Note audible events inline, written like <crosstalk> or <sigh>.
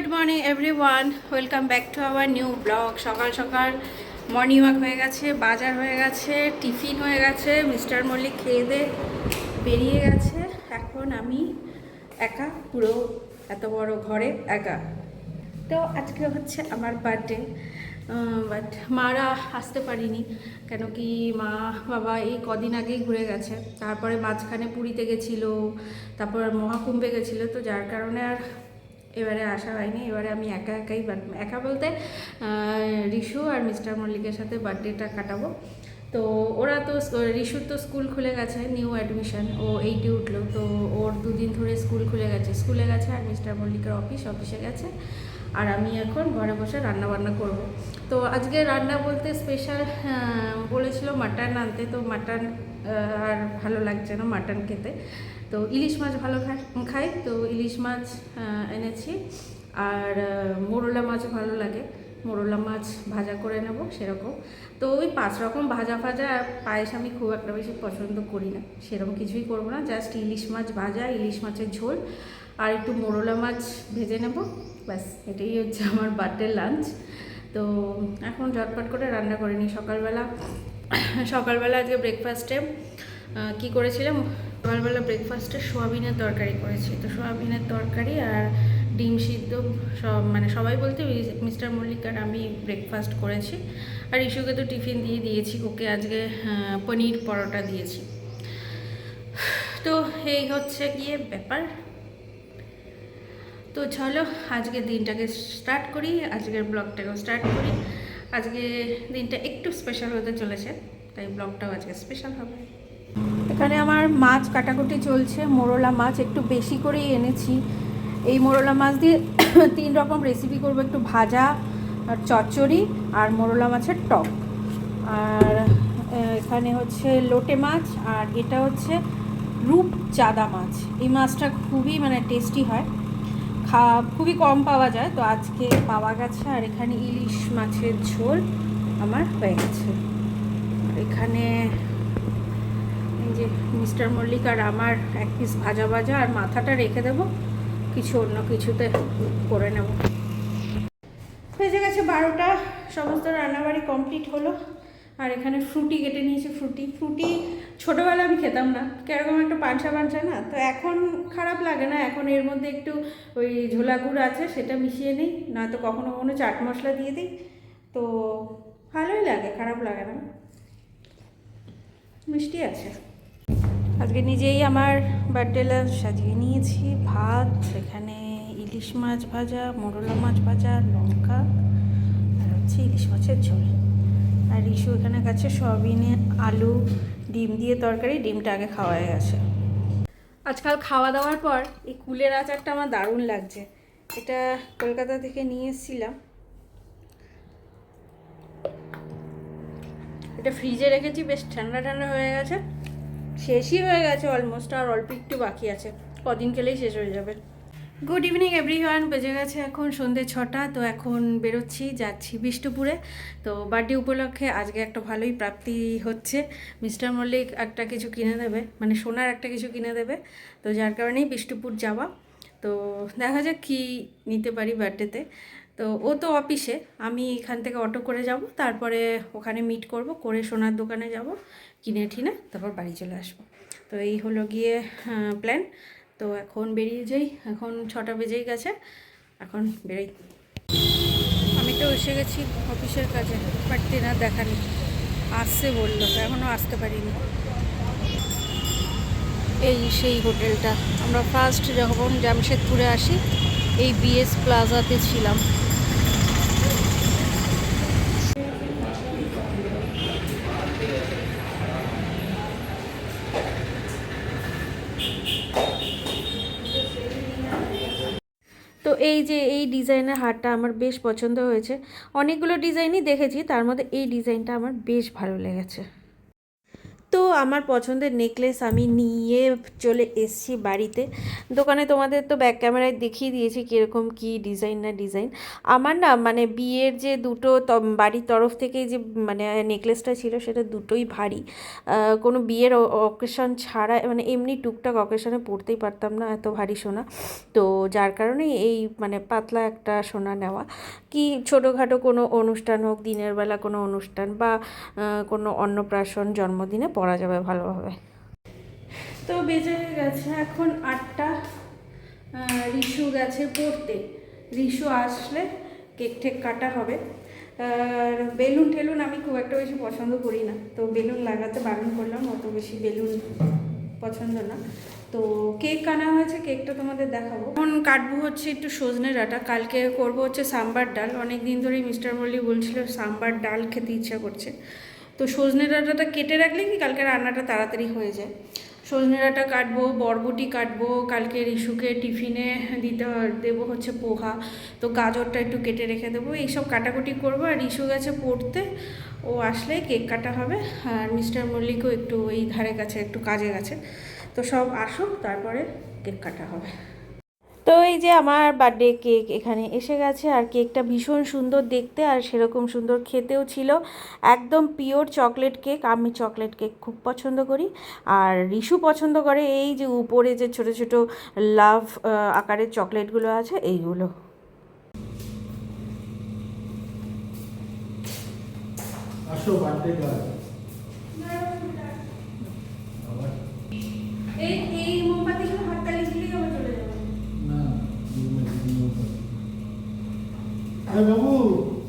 Good morning, everyone. Welcome back to our new blog. সকাল সকাল morning walk হয়ে গেছে, বাজার হয়ে গেছে, টিফিন হয়ে গেছে, মিস্টার মল্লিক খেয়ে দে বেরিয়ে গেছে। এখন আমি একা, পুরো এত বড় ঘরে একা। তো আজকে হচ্ছে আমার বার্থডে বাট মারা আসতে পারিনি, কেন কি মা, বাবা এই কদিন আগেই ঘুরে গেছে। তারপরে মাঝখানে পুরীতে গেছিল, তারপর মহাকুম্ভে গেছিল, তো যার কারণে আর এবারে আসা হয়নি, এবারে আমি একা একাই একা বলতে রিশু আর মিস্টার মল্লিকের সাথে বার্থডেটা কাটাবো। তো ওরা তো রিশুর তো স্কুল খুলে গেছে, নিউ অ্যাডমিশন, ও এইটে উঠল, তো ওর দুদিন ধরে স্কুল খুলে গেছে। স্কুলে গেছে আর মিস্টার মল্লিকের অফিস, অফিসে গেছে। আর আমি এখন ঘরে বসে রান্না বান্না করব। তো আজকে রান্না বলতে স্পেশাল বলেছিল মাটন আনতে, তো মাটন আর ভালো লাগছে না মাটন খেতে। তো ইলিশ মাছ ভালো খাই, তো ইলিশ মাছ এনেছি। আর মোরলা মাছ ভালো লাগে। মোরলা মাছ ভাজা করে নেব সেরকম। তো ওই পাঁচ রকম ভাজা ভাজা পায়েস আমি খুব একটা বেশি পছন্দ করি না। সেরকম কিছুই করব না, জাস্ট ইলিশ মাছ ভাজা, ইলিশ মাছের ঝোল। আর একটু মোরলা মাছ ভেজে নেব। ব্যাস, এটাই হচ্ছে আমার বার্থডে লাঞ্চ। তো এখন ঝটপট করে রান্না করে নিই সকালবেলা। সকালবেলা আজকে ব্রেকফাস্টে কি করেছিলাম? সকালবেলা ব্রেকফাস্টে সোয়াবিনের তরকারি করেছি। তো সোয়াবিনের তরকারি আর ডিম সিদ্ধ সব মানে সবাই বলতে মিস্টার মল্লিক আর আমি ব্রেকফাস্ট করেছি। আর ইস্যুকে তো টিফিন দিয়ে দিয়েছি, ওকে আজকে পনির পরোটা দিয়েছি। তো এই হচ্ছে গিয়ে ব্যাপার। তো চলো, আজকের দিনটাকে স্টার্ট করি। আজকের ব্লগটাকেও স্টার্ট করি। আজকে দিনটা একটু স্পেশাল হতে চলেছে, তাই ব্লগটাও আজকে স্পেশাল হবে। এখানে আমার মাছ কাটাকুটি চলছে, মোরলা মাছ একটু বেশি করেই এনেছি। এই মোরলা মাছ দিয়ে <coughs> তিন রকম রেসিপি করব, একটু ভাজা আর চচ্চড়ি আর মোরলা মাছের টক। আর এখানে হচ্ছে লোটে মাছ আর এটা হচ্ছে রূপ চাদা মাছ। এই মাছটা খুবই মানে টেস্টি হয়। খা, খুবই কম পাওয়া যায়, তো আজকে পাওয়া গেছে আর এখানে ইলিশ মাছের ঝোল আমার হয়ে গেছে। এখানে যে মিস্টার মল্লিক আর আমার এক পিস ভাজা ভাজা আর মাথাটা রেখে দেবো, কিছু অন্য কিছুতে করে নেব। হয়ে গেছে বারোটা, সমস্ত রান্নাবাড়ি কমপ্লিট হলো। আর এখানে ফ্রুটি কেটে নিয়েছি, ফ্রুটি। ফ্রুটি ছোটোবেলা আমি খেতাম না, কীরকম একটা পাঞ্চা পাঞ্চা না? তো এখন খারাপ লাগে না, এখন এর মধ্যে একটু ওই ঝোলা গুড় আছে, সেটা মিশিয়ে নিই, নয়তো কখনো কখনো চাট মশলা দিয়ে দিই। তো ভালোই লাগে, খারাপ লাগে না। মিষ্টি আছে। আজকে নিজেই আমার বার্থডে লাঞ্চ সাজিয়ে নিয়েছি। ভাত, এখানে ইলিশ মাছ ভাজা, মোরলা মাছ ভাজা, লঙ্কা, আর হচ্ছে ইলিশ মাছের ঝোল। আর ইস্যু এখানে গেছে সয়াবিনে, আলু, ডিম দিয়ে তরকারি, ডিমটা আগে খাওয়া গেছে আজকাল খাওয়া দাওয়ার পর এই কুলের আচারটা আমার দারুণ লাগছে। এটা কলকাতা থেকে নিয়ে এসেছিলাম। এটা ফ্রিজে রেখেছি, বেশ ঠান্ডা ঠান্ডা হয়ে গেছে। শেষই হয়ে গেছে অলমোস্ট আর অল্প একটু বাকি আছে। কদিন খেলেই শেষ হয়ে যাবে। গুড ইভিনিং এভরিওয়ান বেজে গেছে এখন সন্ধে ছটা, তো এখন বেরোচ্ছি, যাচ্ছি বিষ্ণুপুরে। তো বার্থডে উপলক্ষে আজকে একটা ভালোই প্রাপ্তি হচ্ছে। মিস্টার মল্লিক একটা কিছু কিনে দেবে মানে সোনার একটা কিছু কিনে দেবে। তো যার কারণেই বিষ্ণুপুর যাওয়া। তো দেখা যাক কী নিতে পারি বার্থডেতে। তো ও তো অফিসে, আমি এখান থেকে অটো করে যাব, তারপরে ওখানে মিট করব, করে সোনার দোকানে যাব, কিনে ঠিনে তারপর বাড়ি চলে আসব। তো এই হলো গিয়ে প্ল্যান তো এখন বেরিয়ে যাই, এখন ছটা বেজেই গেছে, এখন বেরোই। আমি তো এসে গেছি অফিসের কাজে, বাট তেনার দেখা নেই। আসছে বলল এখনও আসতে পারিনি। এই সেই হোটেলটা। আমরা ফার্স্ট যখন জামশেদপুরে আসি, এই বিএস প্লাজাতে ছিলাম। তো এই যে এই ডিজাইনের হারটা আমার বেশ পছন্দ হয়েছে। অনেকগুলো ডিজাইনই দেখেছি, তার মধ্যে এই ডিজাইনটা আমার বেশ ভালো লেগেছে। তো আমার পছন্দের নেকলেস আমি নিয়ে চলে এসেছি বাড়িতে। দোকানে তোমাদের তো ব্যাক ক্যামেরায় দেখিয়ে দিয়েছি কীরকম কী ডিজাইন না ডিজাইন আমার না মানে বিয়ের যে দুটো বাড়ির তরফ থেকে যে মানে নেকলেসটা ছিল সেটা দুটোই ভারী। কোনো বিয়ের অকেশন ছাড়া মানে এমনি টুকটাক অকেশনে পরতেই পারতাম না এত ভারী সোনা। তো যার কারণে এই মানে পাতলা একটা সোনা নেওয়া। কি ছোটোখাটো কোনো অনুষ্ঠান হোক, দিনের বেলা কোনো অনুষ্ঠান বা কোনো অন্নপ্রাশন জন্মদিনে পরা যাবে ভালোভাবে। তো বেজে হয়ে গেছে এখন আটটা। রিশু গেছে পড়তে। রিশু আসলে কেক ঠেক কাটা হবে। আর বেলুন টেলুন আমি খুব একটা বেশি পছন্দ করি না। তো বেলুন লাগাতে বারণ করলাম, অত বেশি বেলুন পছন্দ না। তো কেক কানা হয়েছে, কেকটা তোমাদের দেখাবো। এখন কাটবো হচ্ছে একটু সজনে ডাঁটা। কালকে করব হচ্ছে সাম্বার ডাল। অনেক দিন ধরেই মিস্টার মল্লি বলছিল সাম্বার ডাল খেতে ইচ্ছা করছে। তো সজনে ডাঁটাটা কেটে রাখলে কি কালকে রান্নাটা তাড়াতাড়ি হয়ে যায়? সজনে ডাঁটা কাটবো, বরবটি কাটবো, কালকে রিশুকে টিফিনে দিতে দেবো হচ্ছে পোহা। তো গাজরটা একটু কেটে রেখে দেবো। এইসব কাটাকুটি করব আর রিশু গেছে পড়তে। ও আসলে কেক কাটা হবে। আর মিস্টার মল্লিকও একটু এই ধারে কাছে একটু কাজে গেছে। তো সব আসুক, তারপরে কেক কাটা হবে। তো এই যে আমার বার্থডে কেক এখানে এসে গেছে আর কেকটা ভীষণ সুন্দর দেখতে আর সেরকম সুন্দর খেতেও ছিল। একদম পিওর চকলেট কেক আমি চকলেট কেক খুব পছন্দ করি। আর রিশু পছন্দ করে এই যে উপরে যে ছোট ছোট লাভ আকারের চকলেটগুলো আছে, এইগুলো। আসো বার্থডে চলে যাবে না আরে বাবু